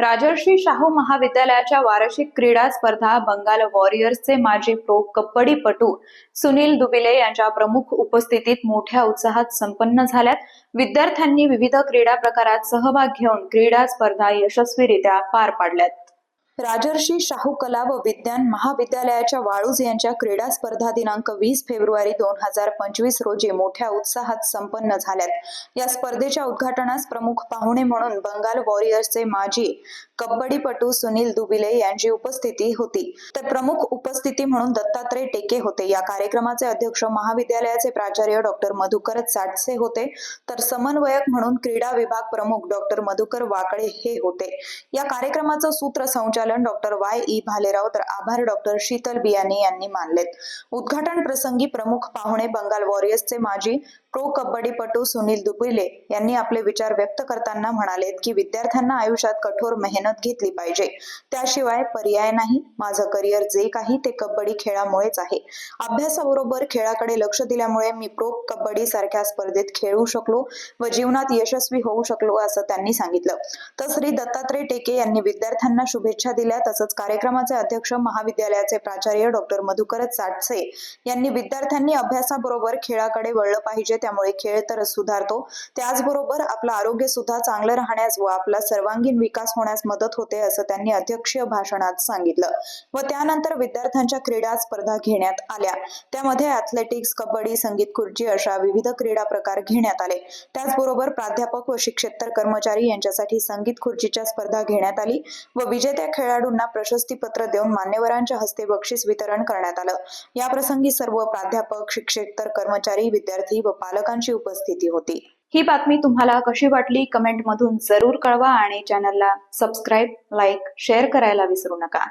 राजर्षी शाहू महाविद्यालयाच्या वार्षिक क्रीडा स्पर्धा बंगाल वॉरियर्सचे माजी प्रो कबड्डीपटू सुनील दुबिले यांच्या प्रमुख उपस्थितीत मोठ्या उत्साहात संपन्न झाल्यात. विद्यार्थ्यांनी विविध क्रीडा प्रकारात सहभाग घेऊन क्रीडा स्पर्धा यशस्वीरित्या पार पाडल्यात. राजर्षी शाहू कला व विज्ञान महाविद्यालयाच्या वाळूज यांच्या क्रीडा स्पर्धा दिनांक वीस फेब्रुवारी दोन हजार पंचवीस रोजी मोठ्या उत्साहात संपन्न झाल्यात. या स्पर्धेच्या उद्घाटनास प्रमुख पाहुणे म्हणून बंगाल वॉरियर्सचे माजी कबड्डीपटू सुनील दुबिले यांची उपस्थिती होती. तर प्रमुख उपस्थिती म्हणून दत्तात्रय टेके होते. या कार्यक्रमाचे अध्यक्ष महाविद्यालयाचे प्राचार्य डॉक्टर मधुकर साटसे होते. तर समन्वयक म्हणून क्रीडा विभाग प्रमुख डॉक्टर मधुकर वाकळे हे होते. या कार्यक्रमाचं सूत्रसंचालन संचालन डॉक्टर वाय ई भालेराव तर आभार डॉक्टर शीतल बियाने यांनी मानलेत. उद्घाटन प्रसंगी प्रमुख पाहुणे बंगाल वॉरियर्सचे माजी प्रो कबड्डीपटू सुनील दुबिले यांनी आपले विचार व्यक्त करताना म्हणाले की विद्यार्थ्यांना आयुष्यात कठोर मेहनत घेतली पाहिजे. त्याशिवाय पर्याय नाही. माझं करिअर जे काही ते कबड्डी खेळामुळेच आहे. अभ्यासाबरोबर खेळाकडे लक्ष दिल्यामुळे मी प्रो कबड्डी सारख्या स्पर्धेत खेळू शकलो व जीवनात यशस्वी होऊ शकलो असं त्यांनी सांगितलं. तर श्री दत्तात्रय टेके यांनी विद्यार्थ्यांना शुभेच्छा दिल्या. तसंच कार्यक्रमाचे अध्यक्ष महाविद्यालयाचे प्राचार्य डॉक्टर मधुकर साटसे यांनी विद्यार्थ्यांनी अभ्यासाबरोबर खेळाकडे वळलं पाहिजे त्यामुळे खेळ तर सुधारतो. त्याचबरोबर आपलं आरोग्य सुद्धा चांगलं राहण्यास व आपला सर्वांगीण विकास होण्यास मदत होते असं त्यांनी अध्यक्षीय भाषणात सांगितलं. व त्यानंतर विद्यार्थ्यांच्या क्रीडा स्पर्धा घेण्यात आल्या. त्यामध्ये ॲथलेटिक्स कबड्डी संगीत खुर्ची अशा विविध क्रीडा प्रकार घेण्यात आले. त्याचबरोबर प्राध्यापक व शिक्षेतर कर्मचारी यांच्यासाठी संगीत खुर्चीच्या स्पर्धा घेण्यात आली व विजेत्या खेळ खेळाडूंना प्रशस्तीपत्र देऊन मान्यवरांच्या हस्ते बक्षीस वितरण करण्यात आलं. याप्रसंगी सर्व प्राध्यापक शिक्षेतर कर्मचारी विद्यार्थी व पालकांची उपस्थिती होती. ही बातमी तुम्हाला कशी वाटली? कमेंट मधून जरूर कळवा आणि चॅनलला सबस्क्राईब लाईक शेअर करायला विसरू नका.